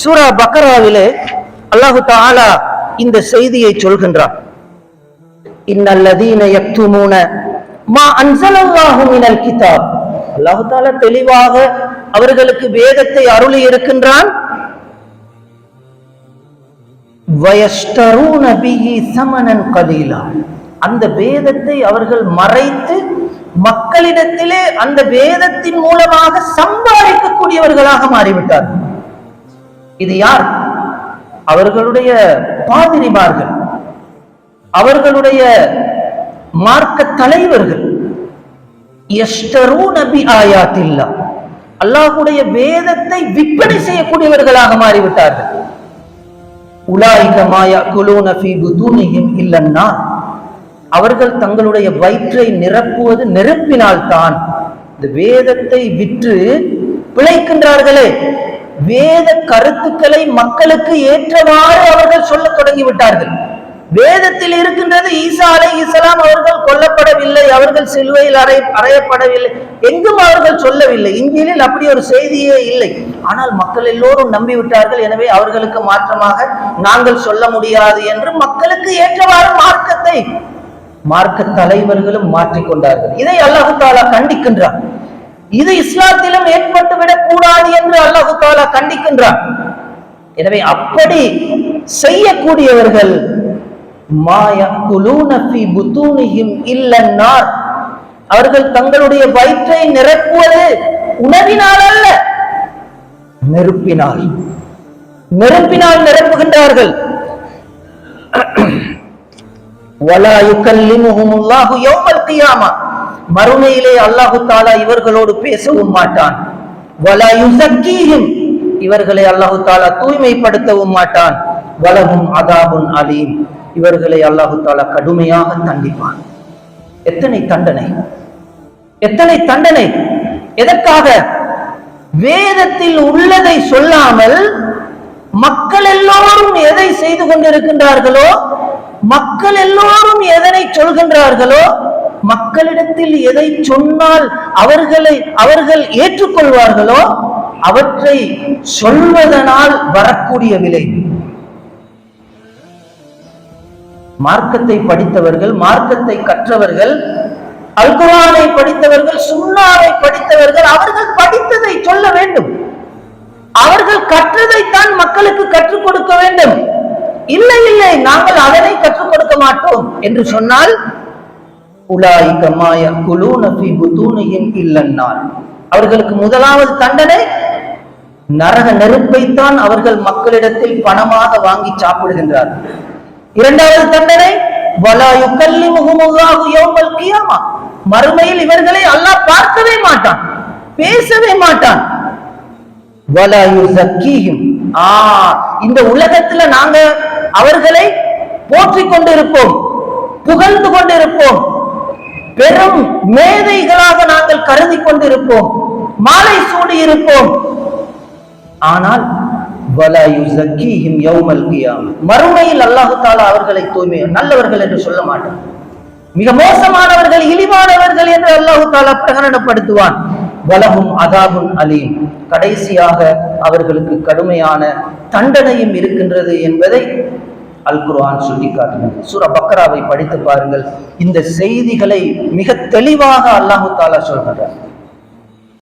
சூரா பக்கராவிலே அல்லாஹு தாலா இந்த செய்தியை சொல்கின்றான். இன்னல்லதீன யக்துமூன மா அன்சலல்லாஹு மினல் கிதாப். அல்லாஹு தாலா தெளிவாக அவர்களுக்கு வேதத்தை அருளி இருக்கின்றான் வயஸ்டரூன பிஹி சமனன் கலீலா. அந்த வேதத்தை அவர்கள் மறைத்து மக்களிடத்திலே அந்த வேதத்தின் மூலமாக சம்பாதிக்கக்கூடியவர்களாக மாறிவிட்டார்கள். இது யார்? அவர்களுடைய பாதிரிமார்கள். அவர்களுடைய மார்க்க தலைவர்கள். யஷ்டரூன பி ஆயாத்தில்லா. அல்லாஹுடைய வேதத்தை விற்பனை செய்யக்கூடியவர்களாக மாறிவிட்டார்கள். உலாயிக மாயா குலூன ஃபீ புதூனிஹிம் இல்லன்னா அவர்கள் தங்களுடைய வயிற்றை நிரப்புவது நெருப்பினால் தான் இந்த வேதத்தை விற்று பிழைக்கின்றார்களே. வேத கருத்துக்களை மக்களுக்கு ஏற்றவாறு அவர்கள் சொல்ல தொடங்கி விட்டார்கள் வேதத்தில் இருக்கின்றது ஈசா அலை இஸ்லாம் அவர்கள் கொல்லப்படவில்லை அவர்கள் சிலுவையில் அறை அறையப்படவில்லை எங்கும் அவர்கள் சொல்லவில்லை. இந்தியிலில் அப்படி ஒரு செய்தியே இல்லை. ஆனால் மக்கள் எல்லோரும் நம்பிவிட்டார்கள் எனவே அவர்களுக்கு மாற்றமாக நாங்கள் சொல்ல முடியாது என்று மக்களுக்கு ஏற்றவாறு மார்க்கத்தை மார்க்க தலைவர்களும் மாற்றிக்கொண்டார்கள் இதை அல்லாஹு தாலா கண்டிக்கின்றார் இது இஸ்லாத்திலும் ஏற்பட்டு விடக் கூடாது என்று அல்லாஹு சாதிக்கின்றான் எனவே அப்படி செய்யக்கூடியவர்கள் அவர்கள் தங்களுடைய வயிற்றை நிரப்புவது உணவினால் அல்ல நெருப்பினால். நெருப்பினால் நிரப்புகின்றார்கள். மறுமையிலே அல்லாஹு தாலா இவர்களோடு பேசவும் மாட்டான். இவர்களை அல்லாஹு தாலா தூய்மைப்படுத்தவும் மாட்டான். வலகும் அதாபுன் அலீம். இவர்களை அல்லாஹு தாலா கடுமையாக தண்டிப்பான். எத்தனை தண்டனை? எத்தனை தண்டனை? எதற்காக? வேதத்தில் உள்ளதை சொல்லாமல் மக்கள் எல்லோரும் எதை செய்து கொண்டிருக்கின்றார்களோ மக்கள் எல்லோரும் எதனை சொல்கின்றார்களோ மக்களிடத்தில் எதை சொன்னால் அவர்களை அவர்கள் ஏற்றுக்கொள்வார்களோ அவற்றை சொல்வதனால் வரக்கூடிய விலை. மார்க்கத்தை படித்தவர்கள் மார்க்கத்தை கற்றவர்கள் அல்குரானை படித்தவர்கள் சுண்ணாவை படித்தவர்கள் அவர்கள் படித்ததை சொல்ல வேண்டும். அவர்கள் கற்றதைத்தான் மக்களுக்கு கற்றுக் கொடுக்க வேண்டும். இல்லை இல்லை நாங்கள் அதனை கற்றுக் கொடுக்க மாட்டோம் என்று சொன்னால் உலாய் மாய குலூன ஃபீ இல்லன்னார். அவர்களுக்கு முதலாவது தண்டனை நரக நெருப்பைத்தான் அவர்கள் மக்களிடத்தில் பணமாக வாங்கி சாப்பிடுகின்றார்கள் இரண்டாவது தண்டனை வலா யுகல்லிமுஹுமுல்லாஹு யௌமல் கியாமா. மறுமையில் இவர்களை அல்லாஹ் பார்க்கவே மாட்டான் பேசவே மாட்டான். வலாயு சக்கியும் ஆ இந்த உலகத்துல நாங்க அவர்களை போற்றிக் கொண்டிருப்போம் புகழ்ந்து கொண்டிருப்போம் பெரும் மேதைகளாக நாங்கள் கருதி கொண்டிருப்போம் மாலை சூடி இருப்போம் ஆனால் மறுமையில் அல்லாஹு தாலா அவர்களை தூய்மை நல்லவர்கள் என்று சொல்ல மாட்டான். மிக மோசமானவர்கள் இழிவானவர்கள் என்று அல்லாஹு தாலா பிரகடனப்படுத்துவான். வலகும் அதாபுன் அலீம். கடைசியாக அவர்களுக்கு கடுமையான தண்டனையும் இருக்கின்றது என்பதை அல் குர்ஆன் சுட்டிக்காட்டுகிறது. சூர பக்ராவை படித்து பாருங்கள். இந்த செய்திகளை மிக தெளிவாக அல்லாஹு தாலா சொல்கிறார்